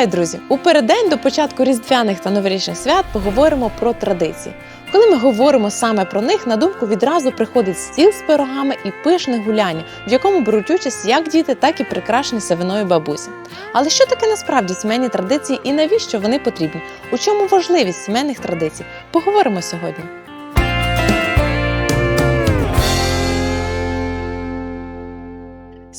Вітаю, друзі! У переддень до початку різдвяних та новорічних свят поговоримо про традиції. Коли ми говоримо саме про них, на думку відразу приходить стіл з пирогами і пишне гуляння, в якому беруть участь як діти, так і прикрашені савиною бабусі. Але що таке насправді сімейні традиції і навіщо вони потрібні? У чому важливість сімейних традицій? Поговоримо сьогодні.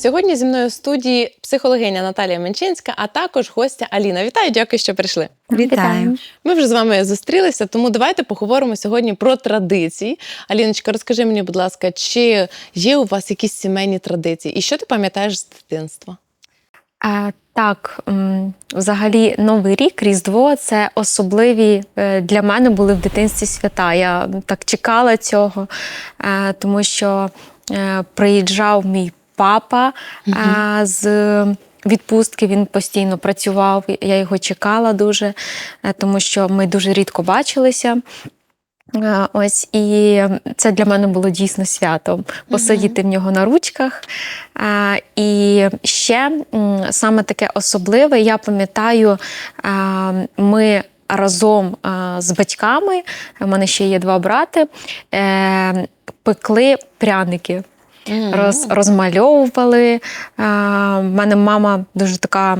Сьогодні зі мною в студії психологиня Наталія Менчинська, а також гостя Аліна. Вітаю, дякую, що прийшли. Вітаю. Ми вже з вами зустрілися, тому давайте поговоримо сьогодні про традиції. Аліночка, розкажи мені, будь ласка, чи є у вас якісь сімейні традиції? І що ти пам'ятаєш з дитинства? А, так, взагалі, Новий рік, Різдво це особливі е, для мене були в дитинстві свята. Я так чекала цього, е, тому що е, приїжджав мій папа е, з. Відпустки він постійно працював, я його чекала дуже, е, тому що ми дуже рідко бачилися. Е, Ось і це для мене було дійсно святом посидіти в нього на ручках. Е, І ще саме таке особливе, я пам'ятаю, ми разом з батьками, у мене ще є два брати, пекли пряники. Роз, розмальовували. В мене мама дуже така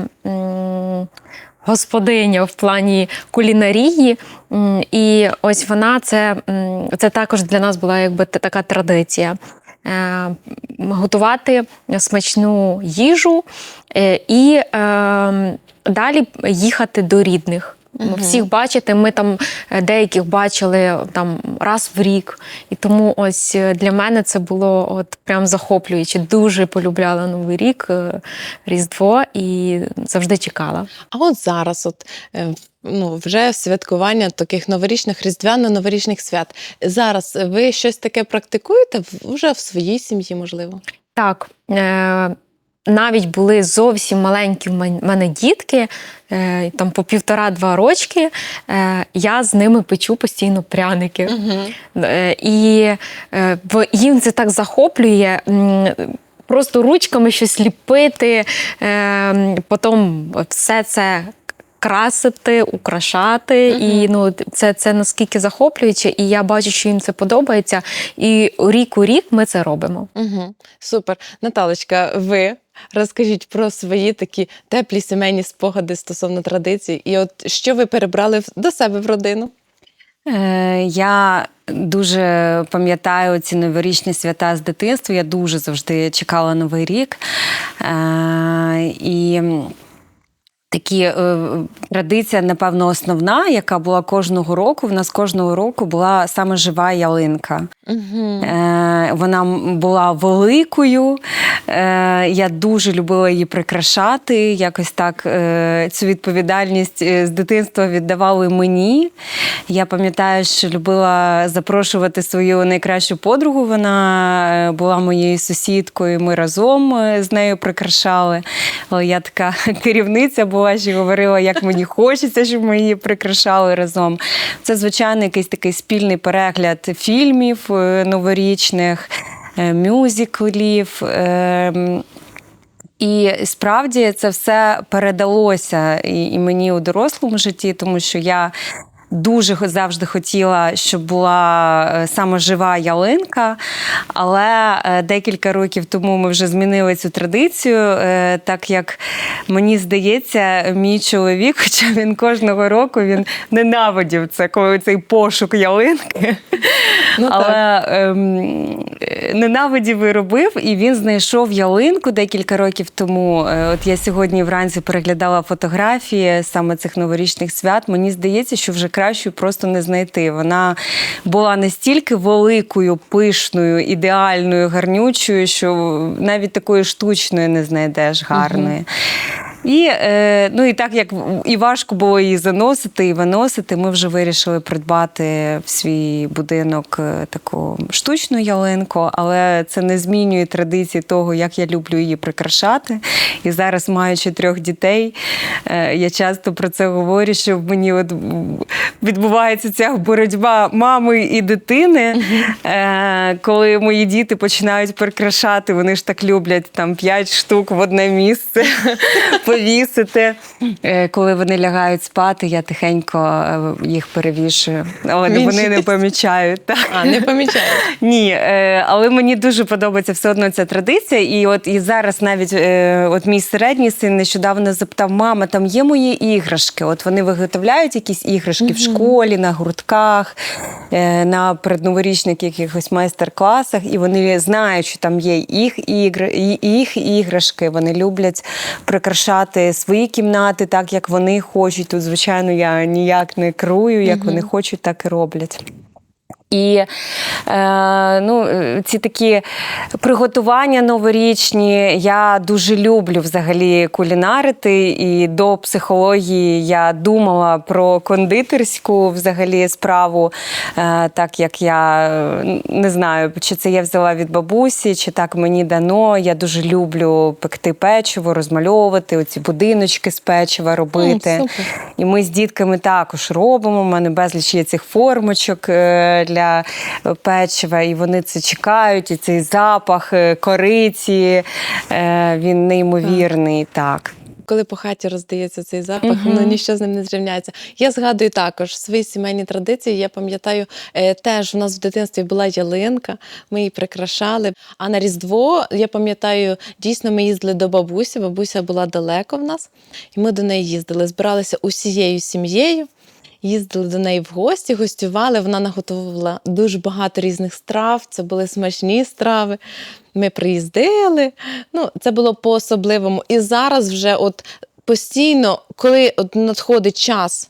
господиня в плані кулінарії. І ось вона це, це також для нас була якби така традиція. Е, Готувати смачну їжу е, і е, далі їхати до рідних. Мгм. Всіх бачити, ми там е, деяких бачили там раз в рік. І тому ось е, для мене це було от прям захоплююче. Дуже полюбляла Новий рік, е, Різдво і завжди чекала. А от зараз, от е, ну вже святкування таких новорічних різдвяно-новорічних свят. Зараз ви щось таке практикуєте вже в своїй сім'ї, можливо? Так, е, навіть були зовсім маленькі в мене дітки, е, там по півтора-два рочки. Е, я з ними печу постійно пряники. Угу. Е, І їм це так захоплює. Просто ручками щось ліпити, потім все це красити, украшати. Мгм. І ну, це, це наскільки захоплююче, і я бачу, що їм це подобається. І рік у рік ми це робимо. Угу. Супер. Наталочка, ви розкажіть про свої такі теплі сімейні спогади стосовно традицій. І от що ви перебрали до себе в родину? Е, Я дуже пам'ятаю ці новорічні свята з дитинства. Я дуже завжди чекала Новий рік. Е, І такі е, традиція, напевно, основна, яка була кожного року. В нас кожного року була саме жива ялинка. Угу. Е, Вона була великою. Е, Я дуже любила її прикрашати. Якось так е, цю відповідальність е, з дитинства віддавали мені. Я пам'ятаю, що любила запрошувати свою найкращу подругу. Вона е, була моєю сусідкою. Ми разом е, з нею прикрашали. Я така керівниця була, що говорила, як мені хочеться, щоб ми її прикрашали разом. Це, звичайно, якийсь такий спільний перегляд фільмів е, новорічних, е, мюзиклів. е, і справді це все передалося і мені у дорослому житті, тому що я дуже завжди хотіла, щоб була е, саме жива ялинка. Але е, декілька років тому ми вже змінили цю традицію, е, так як мені здається, мій чоловік, хоча він кожного року він ненавидів це, коли цей пошук ялинки. Ну, Але ненавидів і робив, і він знайшов ялинку декілька років тому. Е, От я сьогодні вранці переглядала фотографії саме цих новорічних свят. Мені здається, що вже кращу просто не знайти. Вона була настільки великою, пишною, ідеальною, гарнючою, що навіть такої штучної не знайдеш гарної. І, е, ну, і так як і важко було її заносити і виносити, ми вже вирішили придбати в свій будинок е, таку штучну ялинку, але це не змінює традиції того, як я люблю її прикрашати. І зараз, маючи трьох дітей, е, я часто про це говорю, що в мені от відбувається ця боротьба мами і дитини, е, коли мої діти починають прикрашати, вони ж так люблять там п'ять штук в одне місце повісити. Е, Коли вони лягають спати, я тихенько е, їх перевішую. Але вони не помічають. Так. А, не помічаю. Ні, е, але мені дуже подобається все одно ця традиція. І от і зараз навіть от мій середній син нещодавно запитав: мама, там є мої іграшки? От вони виготовляють якісь іграшки в школі, на гуртках, на передноворічних якихось майстер-класах, і вони знають, що там є їх ігри, їх іграшки. Вони люблять прикрашати свої кімнати так, як вони хочуть. Тут, звичайно, я ніяк не керую, як вони хочуть, так і роблять. І е, ну, ці такі приготування новорічні я дуже люблю взагалі кулінарити. І до психології я думала про кондитерську взагалі справу, е, так як я не знаю, чи це я взяла від бабусі, чи так мені дано. Я дуже люблю пекти печиво, розмальовувати, оці будиночки з печива робити. М. І ми з дітками також робимо. У мене безліч є цих формочок е, для печива, і вони це чекають. І цей запах е, кориці е, він неймовірний. Так. Коли по хаті роздається цей запах, ну ніщо з ним не зрівняється. Я згадую також свої сімейні традиції. Я пам'ятаю, е, теж у нас в дитинстві була ялинка, ми її прикрашали. А на Різдво, я пам'ятаю, дійсно ми їздили до бабусі. Бабуся була далеко в нас, і ми до неї їздили. Збиралися усією сім'єю. Їздили до неї в гості, гостювали. Вона наготувала дуже багато різних страв. Це були смачні страви. Ми приїздили. Ну, це було по-особливому. І зараз вже от постійно, коли от надходить час,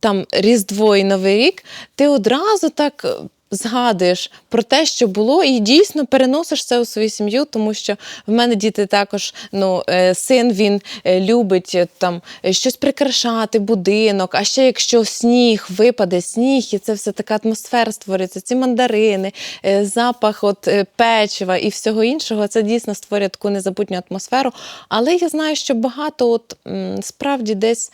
там Різдво і Новий рік, ти одразу так згадуєш про те, що було, і дійсно переносиш це у свою сім'ю, тому що в мене діти також, ну, е, син він е, любить е, там щось прикрашати, будинок, а ще якщо сніг, випаде сніг, і це все така атмосфера створюється, ці мандарини, запах от печива і всього іншого, це дійсно створює таку незабутню атмосферу. Але я знаю, що багато от справді десь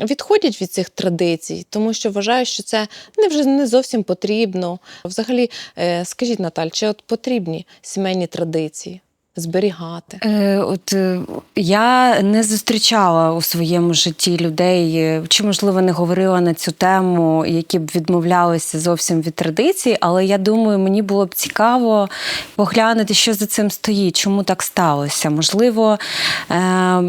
відходять від цих традицій, тому що вважаю, що це не вже не зовсім потрібно. Взагалі, е, скажіть, Наталь, чи от потрібні сімейні традиції зберігати? Е, от е, я не зустрічала у своєму житті людей, е, чи можливо не говорила на цю тему, які б відмовлялися зовсім від традицій, але я думаю, мені було б цікаво поглянути, що за цим стоїть, чому так сталося. Можливо. Е,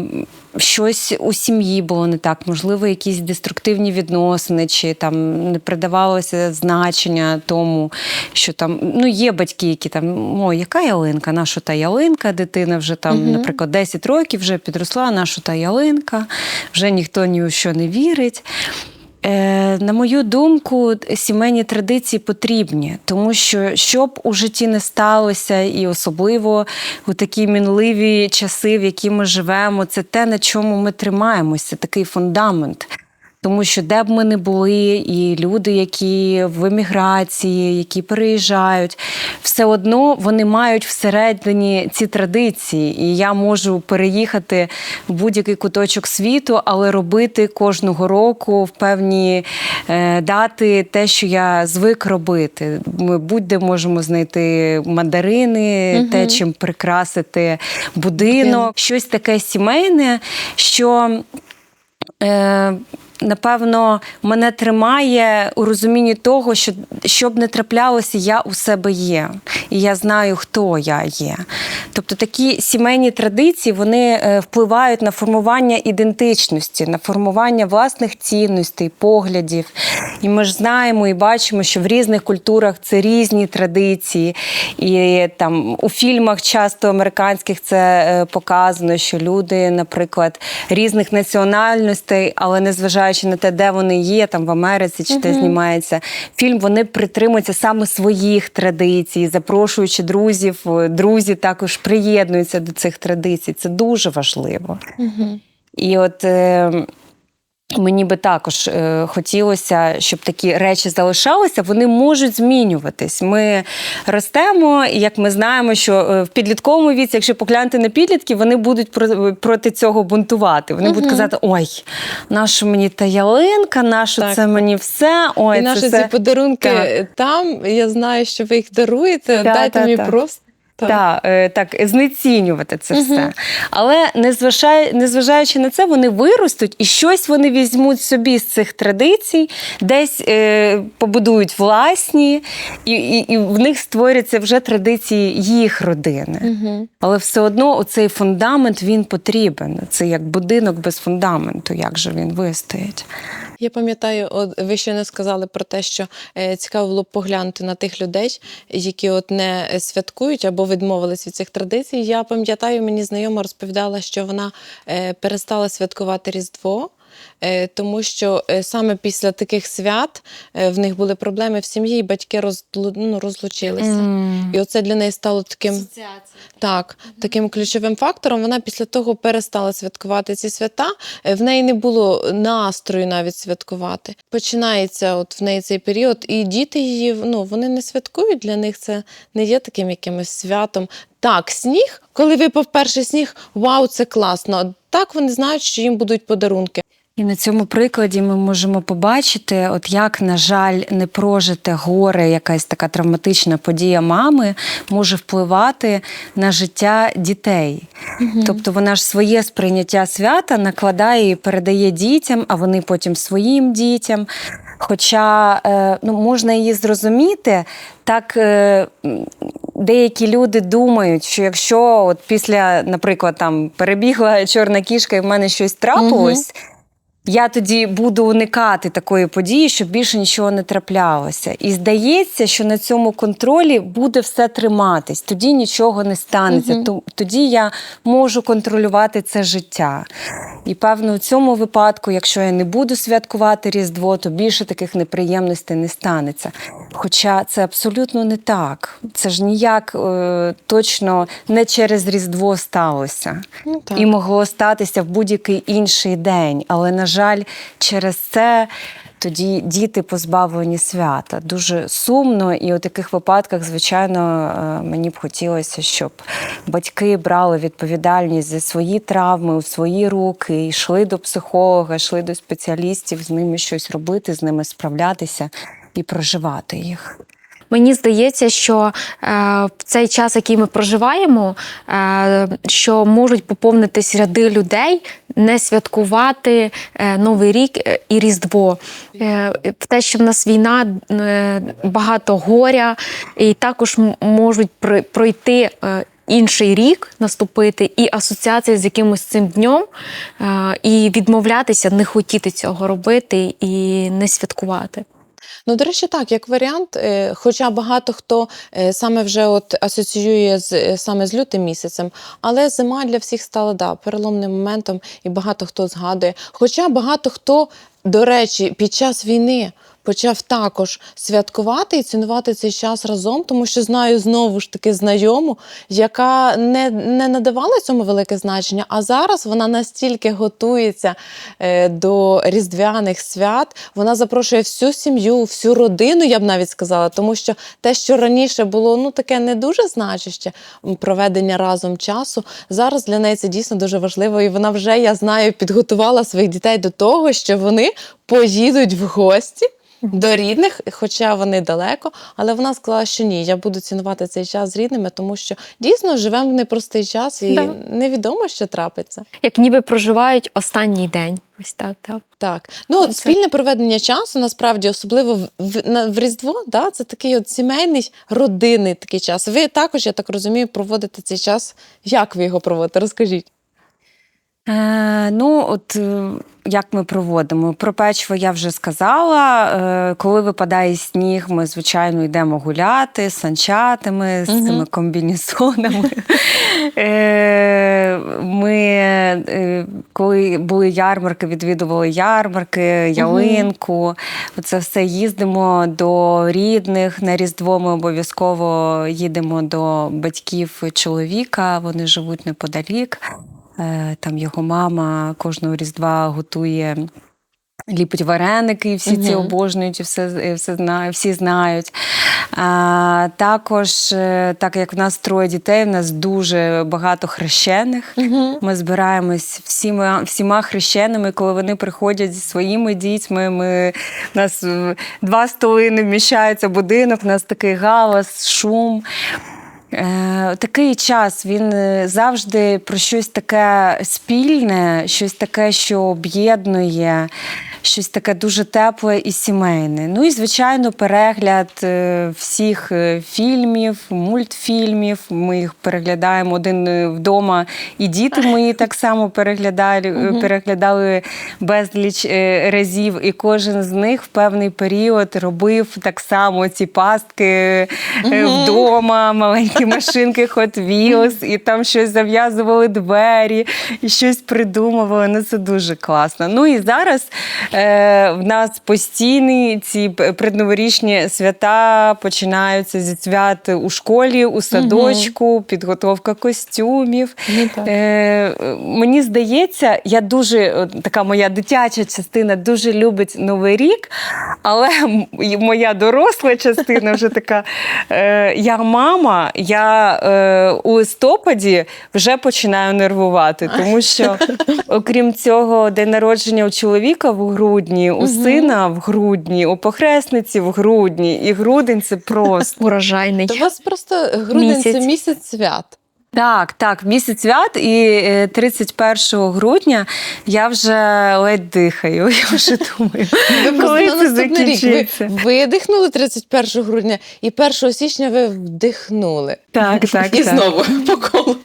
Щось у сім'ї було не так, можливо, якісь деструктивні відносини, чи там не придавалося значення тому, що там ну є батьки, які там о, яка ялинка, наша та ялинка, дитина вже там, наприклад, 10 років вже підросла, наша та ялинка, вже ніхто ні у що не вірить. Е, на мою думку, сімейні традиції потрібні, тому що щоб у житті не сталося, і особливо у такі мінливі часи, в які ми живемо, це те, на чому ми тримаємося, такий фундамент. Тому що де б ми не були, і люди, які в еміграції, які переїжджають, все одно вони мають всередині ці традиції. І я можу переїхати в будь-який куточок світу, але робити кожного року в певні е, дати те, що я звик робити. Ми будь-де можемо знайти мандарини, те, чим прикрасити будинок, Будинок. щось таке сімейне, що. Е, Напевно, мене тримає у розумінні того, що щоб не траплялося, я у себе є, і я знаю, хто я є. Тобто такі сімейні традиції вони е, впливають на формування ідентичності, на формування власних цінностей, поглядів. І ми ж знаємо і бачимо, що в різних культурах це різні традиції. І там у фільмах часто американських це е, показано, що люди, наприклад, різних національностей, але незважаючи на те, де вони є, там в Америці чи де знімається фільм, вони притримуються саме своїх традицій, запрошуючи друзів. Е, Друзі також приєднуються до цих традицій. Це дуже важливо. І от. Мені би також е, хотілося, щоб такі речі залишалися. Вони можуть змінюватись. Ми ростемо, і як ми знаємо, що е, в підлітковому віці, якщо поглянути на підлітків, вони будуть про- проти цього бунтувати. Вони будуть казати: ой, нащо мені та ялинка, Так, це мені все? Ой, і наші це ці подарунки Так. там, я знаю, що ви їх даруєте, Та, дайте та, мені та. просто. Так, е, так, знецінювати це все. Але незважаючи на це, вони виростуть і щось вони візьмуть собі з цих традицій, десь е, побудують власні, і, і, і в них створяться вже традиції їх родини. Угу. Але все одно оцей фундамент він потрібен. Це як будинок без фундаменту, як же він вистоїть. Я пам'ятаю, от ви ще не сказали про те, що е, цікаво було б поглянути на тих людей, які от не святкують або відмовились від цих традицій. Я пам'ятаю, мені знайома розповідала, що вона е, перестала святкувати Різдво. Е, Тому що е, саме після таких свят е, в них були проблеми в сім'ї, і батьки розлу- ну, розлучилися. І оце для неї стало таким так, таким ключовим фактором. Вона після того перестала святкувати ці свята. В неї не було настрою навіть святкувати. Починається от в неї цей період, і діти її ну вони не святкують. Для них це не є таким якимось святом. Так, сніг, коли випав перший сніг, вау, це класно. Так вони знають, що їм будуть подарунки. І на цьому прикладі ми можемо побачити, от як, на жаль, непрожите горе, якась така травматична подія мами може впливати на життя дітей. Тобто вона ж своє сприйняття свята накладає і передає дітям, а вони потім своїм дітям. Хоча е, ну, можна її зрозуміти, так е, деякі люди думають, що якщо от після, наприклад, там перебігла чорна кішка і в мене щось трапилось. Я тоді буду уникати такої події, щоб більше нічого не траплялося. І здається, що на цьому контролі буде все триматись, тоді нічого не станеться. Ту- Тоді я можу контролювати це життя. І певно, у цьому випадку, якщо я не буду святкувати Різдво, то більше таких неприємностей не станеться. Хоча це абсолютно не так. Це ж ніяк е, точно не через Різдво сталося Ну, так. і могло статися в будь-який інший день. Але, на жаль, через це тоді діти позбавлені свята. Дуже сумно, і у таких випадках, звичайно, е, мені б хотілося, щоб батьки брали відповідальність за свої травми у свої руки, йшли до психолога, йшли до спеціалістів, з ними щось робити, з ними справлятися і проживати їх. Мені здається, що е, в цей час, який ми проживаємо, е, що можуть поповнитись ряди людей, не святкувати е, Новий рік і Різдво. В те, що в нас війна, багато горя, і також можуть пройти. Інший рік наступити і асоціація з якимось цим днем, і відмовлятися, не хотіти цього робити і не святкувати. Ну, до речі, так, як варіант, е, хоча багато хто е, саме вже от асоціює з е, саме з лютим місяцем, але зима для всіх стала да, переломним моментом, і багато хто згадує. Хоча багато хто, до речі, під час війни. Почав також святкувати і цінувати цей час разом, тому що знаю знову ж таки знайому, яка не, не надавала цьому велике значення, а зараз вона настільки готується е, до різдвяних свят. Вона запрошує всю сім'ю, всю родину, я б навіть сказала, тому що те, що раніше було ну таке не дуже значуще м, проведення разом часу, зараз для неї це дійсно дуже важливо. І вона вже я знаю підготувала своїх дітей до того, що вони поїдуть в гості. До рідних, хоча вони далеко, але вона сказала, що ні, я буду цінувати цей час з рідними, тому що дійсно живемо в непростий час і Да. невідомо, що трапиться. Як ніби проживають останній день. Ось так, так. Так, ну от Це- спільне проведення часу насправді, особливо в, в, на, в Різдво, да, це такий от сімейний родинний такий час. Ви також, я так розумію, проводите цей час. Як ви його проводите? Розкажіть. Е, ну, от е, як ми проводимо? Про печиво я вже сказала. Е, коли випадає сніг, ми, звичайно, йдемо гуляти з санчатами, з Мгм. цими комбінезонами. Е, ми, е, коли були ярмарки, відвідували ярмарки, ялинку. Це все їздимо до рідних. На Різдво ми обов'язково їдемо до батьків чоловіка, вони живуть неподалік. Е, Там його мама кожного різдва готує. Ліпить вареники, і всі ці обожнюють, і все, все знає, всі знають. А, також, е, так як в нас троє дітей, в нас дуже багато хрещених. Ми збираємось всіма, всіма хрещеними, коли вони приходять зі своїми дітьми. Ми, у нас е, два столи не вміщається будинок, у нас такий галас, шум. Е, Такий час він е, завжди про щось таке спільне, щось таке, що об'єднує, щось таке дуже тепле і сімейне. Ну і, звичайно, перегляд е, всіх фільмів, мультфільмів. Ми їх переглядаємо один вдома, і діти мої так само переглядали, переглядали безліч разів, і кожен з них в певний період робив так само ці пастки вдома, маленькі машинки Hot Wheels, і там щось зав'язували двері, і щось придумували. Ну це дуже класно. Ну і зараз е, в нас постійні ці предноворічні свята починаються зі свят у школі, у садочку, підготовка костюмів. Ну. Е, мені здається, я дуже така моя дитяча частина дуже любить Новий рік, але моя доросла частина вже така. Е, я мама, я е, у листопаді вже починаю нервувати, тому що, окрім цього, день народження у чоловіка в грудні, у сина в грудні, у похресниці в грудні, і грудень це просто. Урожайний. У вас просто грудень це Місяць. місяць свят. Так, так, місяць свят, і е, 31 грудня я вже ледь дихаю. Я вже думаю, Ви коли на це закінчиться. рік ви видихнули 31 грудня, і 1 січня ви вдихнули. Так, так, і так. знову по колу.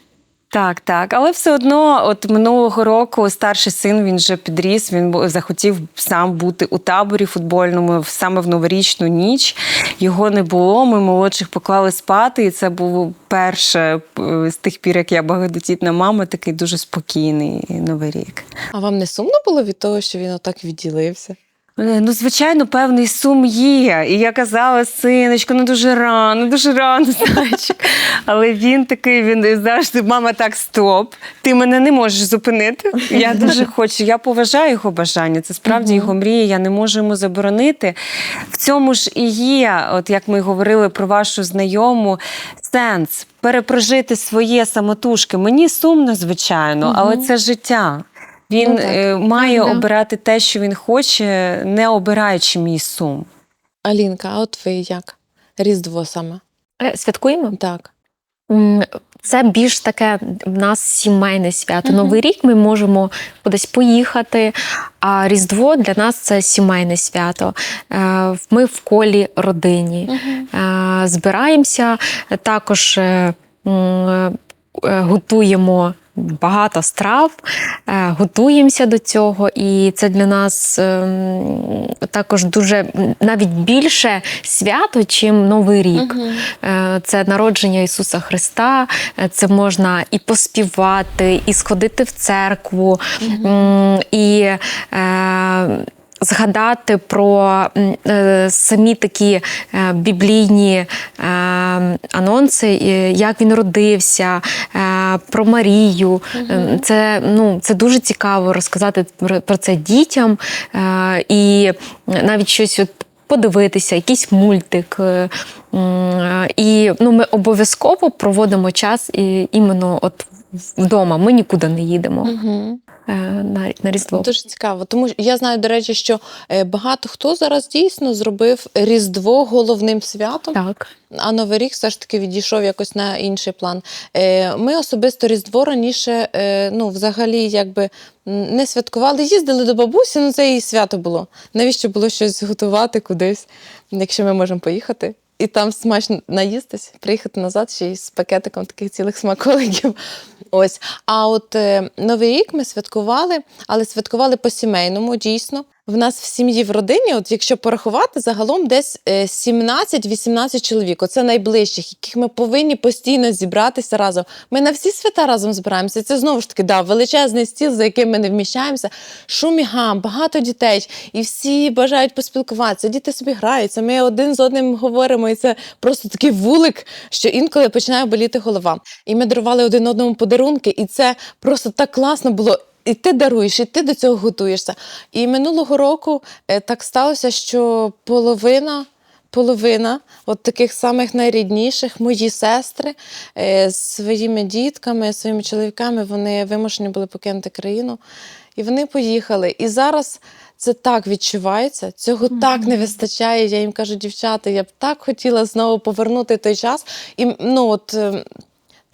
Так, так. Але все одно, от минулого року старший син він вже підріс. Він захотів сам бути у таборі футбольному саме в новорічну ніч. Його не було. Ми молодших поклали спати, і це було перше з тих пір, як я багатодітна мама, такий дуже спокійний новий рік. А вам не сумно було від того, що він отак відділився? Е, Ну, звичайно, певний сум є. І я казала, синочку, ну дуже рано, дуже рано, зайчик. Але він такий, він завжди, мама, так, стоп. Ти мене не можеш зупинити. Я дуже хочу. Я поважаю його бажання. Це справді його мрія, я не можу йому заборонити. В цьому ж і є, от як ми говорили про вашу знайому, сенс перепрожити своє самотужки. Мені сумно, звичайно, але це життя. Він Ну, е, має да. обирати те, що він хоче, не обираючи мій сум. Алінка, а от ви як? Різдво саме. Е, Святкуємо? Так. Це більш таке в нас сімейне свято. Мгм. Новий рік ми можемо кудись поїхати, а Різдво для нас це сімейне свято. Е, Ми в колі родині. Е, Збираємося, також готуємо. Багато страв, е, готуємося до цього, і це для нас ем, також дуже навіть більше свято, чим Новий рік. Угу. Це народження Ісуса Христа, е, це можна і поспівати, і сходити в церкву, Угу. і згадати про е, самі такі е, біблійні е, анонси, як він родився, е, про Марію. Е, Це, ну, це дуже цікаво розказати про це дітям е, і навіть щось от подивитися, якийсь мультик. е, І ну, ми обов'язково проводимо час і, іменно от вдома. Ми нікуди не їдемо Угу. на, на Різдво. Дуже цікаво. Тому я знаю, до речі, що е, багато хто зараз дійсно зробив Різдво головним святом. Так. А Новий рік все ж таки відійшов якось на інший план. Е, Ми особисто Різдво раніше, ну, взагалі, якби не святкували, їздили до бабусі, ну це її свято було. Навіщо було щось готувати кудись, якщо ми можемо поїхати? І там смачно наїстись, приїхати назад ще й з пакетиком таких цілих смаколиків. Ось. А от е, Новий рік ми святкували, але святкували по-сімейному, дійсно. В нас в сім'ї в родині, от якщо порахувати, загалом десь е, 17-18 чоловік. Оце найближчих, яких ми повинні постійно зібратися разом. Ми на всі свята разом збираємося. Це знову ж таки да, величезний стіл, за яким ми не вміщаємося. Шум і гам, багато дітей, і всі бажають поспілкуватися. Діти собі граються. Ми один з одним говоримо, і це просто такий вулик, що інколи починає боліти голова. І ми дарували один одному подарунки, і це просто так класно було. І ти даруєш, і ти до цього готуєшся. І минулого року е, так сталося, що половина. Половина от таких самих найрідніших, мої сестри е, з своїми дітками, своїми чоловіками, вони вимушені були покинути країну. І вони поїхали. І зараз це так відчувається, цього так не вистачає. Я їм кажу, дівчата, я б так хотіла знову повернути той час. І ну от.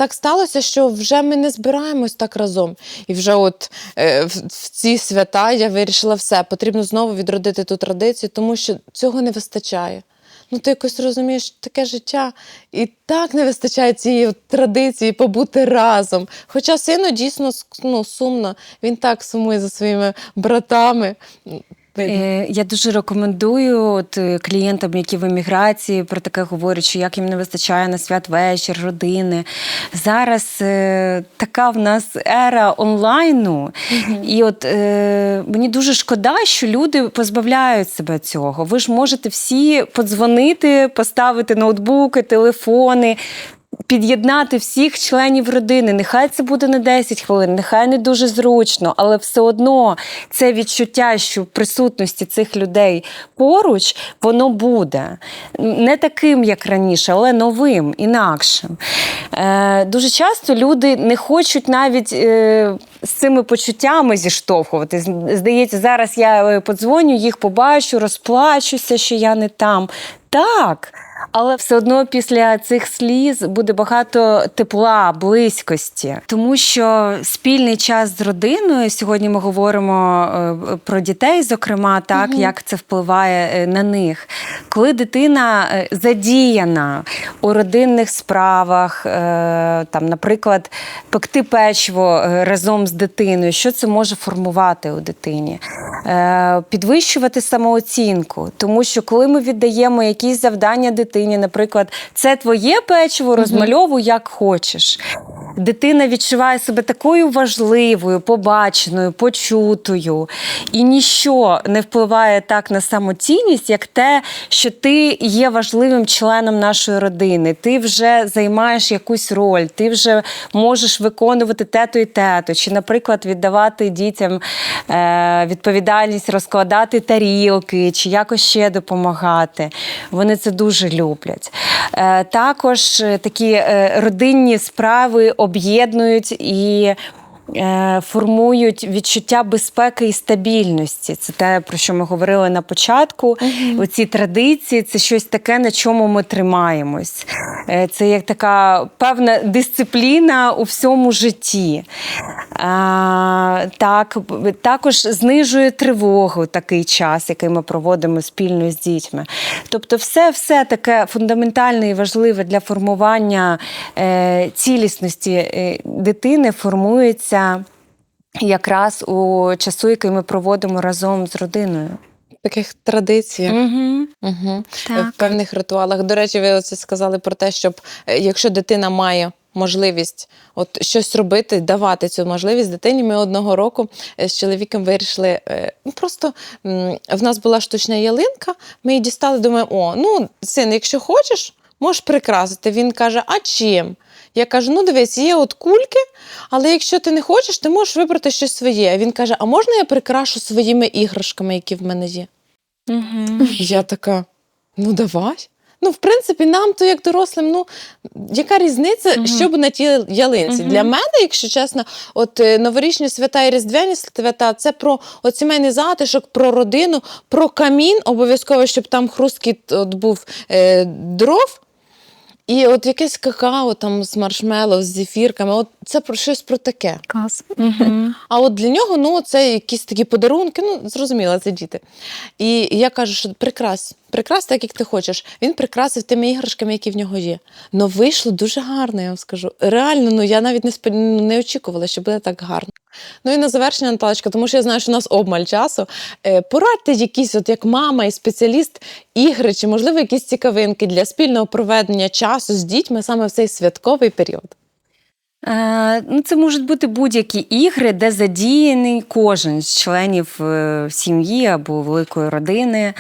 Так сталося, що вже ми не збираємось так разом. І вже от е, в, в ці свята я вирішила все, потрібно знову відродити ту традицію, тому що цього не вистачає. Ну, ти якось розумієш таке життя, і так не вистачає цієї традиції побути разом. Хоча сину дійсно ну, сумно, він так сумує за своїми братами. Е, Я дуже рекомендую от, е, клієнтам, які в еміграції про таке говорять, що як їм не вистачає на святвечір, родини. Зараз е, така в нас ера онлайну, і от е, мені дуже шкода, що люди позбавляють себе цього. Ви ж можете всі подзвонити, поставити ноутбуки, телефони. Під'єднати всіх членів родини. Нехай це буде не 10 хвилин, нехай не дуже зручно, але все одно це відчуття, що присутності цих людей поруч, воно буде не таким, як раніше, але новим, інакшим. Е, дуже часто люди не хочуть навіть е, з цими почуттями зіштовхуватись. Здається, зараз я е, подзвоню, їх побачу, розплачуся, що я не там. Так. Але все одно після цих сліз буде багато тепла, близькості, тому що спільний час з родиною сьогодні ми говоримо е, про дітей, зокрема, так як це впливає е, на них. Коли дитина е, задіяна у родинних справах, там, наприклад, пекти печиво разом з дитиною, що це може формувати у дитині? Підвищувати самооцінку, тому що коли ми віддаємо якісь завдання дитині, наприклад, це твоє печиво, розмальовуй як хочеш. Дитина відчуває себе такою важливою, побаченою, почутою, і ніщо не впливає так на самоцінність, як те, що ти є важливим членом нашої родини. Ти вже займаєш якусь роль, ти вже можеш виконувати тето і тето, чи, наприклад, віддавати дітям е, відповідальність розкладати тарілки, чи якось ще допомагати. Вони це дуже люблять. Е, також е, такі е, родинні справи об'єднують і. Е, Формують відчуття безпеки і стабільності. Це те, про що ми говорили на початку. Оці традиції це щось таке, на чому ми тримаємось. Е, Це як така певна дисципліна у всьому житті. А, так, також знижує тривогу такий час, який ми проводимо спільно з дітьми. Тобто, все, все таке фундаментальне і важливе для формування е, цілісності е, дитини формується якраз у часу, який ми проводимо разом з родиною. Таких традиціях. Угу. Угу. Так. В певних ритуалах. До речі, ви оце сказали про те, щоб е, якщо дитина має можливість от щось робити, давати цю можливість дитині. Ми одного року е, з чоловіком вирішили. е, ну, Просто в нас була штучна ялинка, ми її дістали, думаємо, о, ну, син, якщо хочеш, можеш прикрасити. Він каже, а чим? Я кажу: ну дивись, є от кульки, але якщо ти не хочеш, ти можеш вибрати щось своє. А він каже: А можна я прикрашу своїми іграшками, які в мене є? Угу. Я така, ну давай. Ну, в принципі, нам то як дорослим, ну яка різниця, Мгм. що б на тій ялинці? Мгм. Для мене, якщо чесно, от е, новорічні свята і різдвяні свята це про от сімейний затишок, про родину, про камін, обов'язково, щоб там хрусткіт от був е, дров. І от якесь какао там з маршмеллоу, з зефірками, от це про щось про таке. Клас. Угу. А от для нього ну, це якісь такі подарунки, ну зрозуміло, це діти. І я кажу, що прикрась, прикрась так, як ти хочеш. Він прикрасив тими іграшками, які в нього є. Ну вийшло дуже гарно, я вам скажу. Реально, ну я навіть не спод... ну, не очікувала, що буде так гарно. Ну і на завершення, Наталочка, тому що я знаю, що у нас обмаль часу. Е, порадьте якісь, от як мама і спеціаліст, ігри, чи можливо якісь цікавинки для спільного проведення часу з дітьми саме в цей святковий період. Е, ну, це можуть бути будь-які ігри, де задіяний кожен з членів е, сім'ї або великої родини.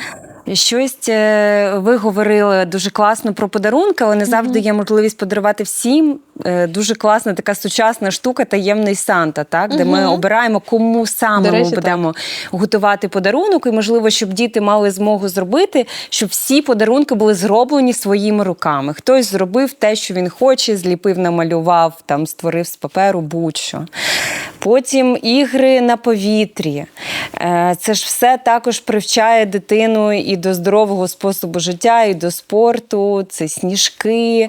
Щось е, ви говорили дуже класно про подарунки, але не завжди є можливість подарувати всім. Е, Дуже класна така сучасна штука таємний Санта, так, де ми обираємо, кому саме ми будемо готувати подарунок, і можливо, щоб діти мали змогу зробити, щоб всі подарунки були зроблені своїми руками. Хтось зробив те, що він хоче, зліпив, намалював, там створив з паперу будь-що. Потім ігри на повітрі. Е, Це ж все також привчає дитину і до здорового способу життя, і до спорту. Це сніжки,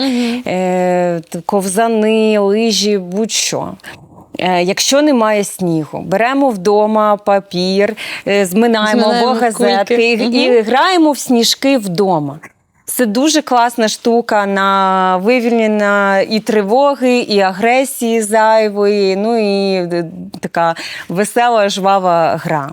т- ковзани, лижі, будь-що. Е, Якщо немає снігу, беремо вдома папір, е, зминаємо або Зминаємо газетки кульки. і, і граємо в сніжки вдома. Це дуже класна штука на вивільнення і тривоги, і агресії зайвої, ну і е, така весела, жвава гра.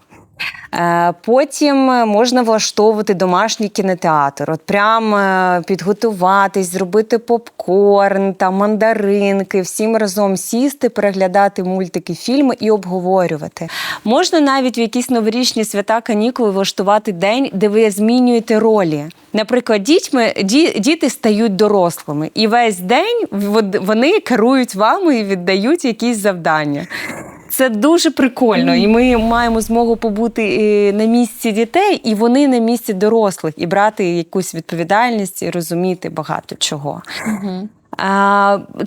Е, Потім можна влаштовувати домашній кінотеатр. От прям е, підготуватись, зробити попкорн, там мандаринки, всім разом сісти, переглядати мультики, фільми і обговорювати. Можна навіть в якісь новорічні свята канікули влаштувати день, де ви змінюєте ролі. Наприклад, дітьми, ді- діти стають дорослими, і весь день вони керують вами і віддають якісь завдання. Це дуже прикольно, і ми маємо змогу побути е, на місці дітей, і вони на місці дорослих, і брати якусь відповідальність і розуміти багато чого. А,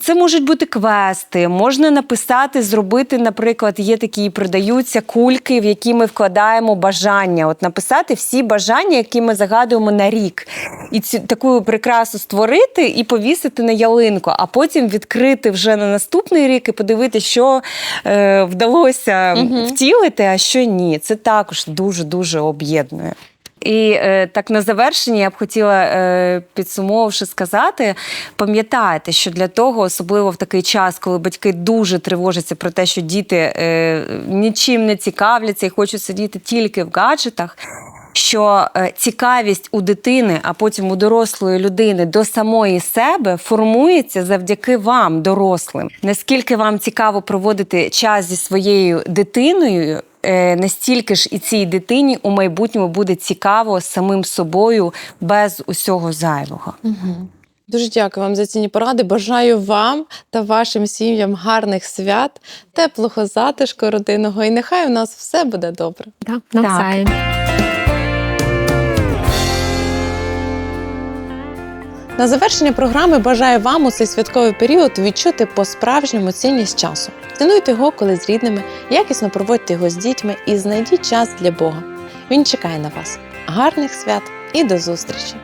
Це можуть бути квести, можна написати, зробити, наприклад, є такі продаються кульки, в які ми вкладаємо бажання. От написати всі бажання, які ми загадуємо на рік, і цю таку прикрасу створити і повісити на ялинку, а потім відкрити вже на наступний рік і подивитися, що е, вдалося втілити, а що ні. Це також дуже дуже об'єднує. І е, так на завершення я б хотіла, е, підсумовувавши, сказати: пам'ятайте, що для того, особливо в такий час, коли батьки дуже тривожаться про те, що діти е, нічим не цікавляться і хочуть сидіти тільки в гаджетах. Що е, цікавість у дитини, а потім у дорослої людини до самої себе формується завдяки вам, дорослим. Наскільки вам цікаво проводити час зі своєю дитиною, настільки ж і цій дитині у майбутньому буде цікаво самим собою без усього зайвого. Дуже дякую вам за ціні поради. Бажаю вам та вашим сім'ям гарних свят, теплого затишку родинного, і нехай у нас все буде добре. Да, навзаєм. На завершення програми бажаю вам у цей святковий період відчути по-справжньому цінність часу. Цінуйте його, коли з рідними, якісно проводьте його з дітьми і знайдіть час для Бога. Він чекає на вас. Гарних свят і до зустрічі!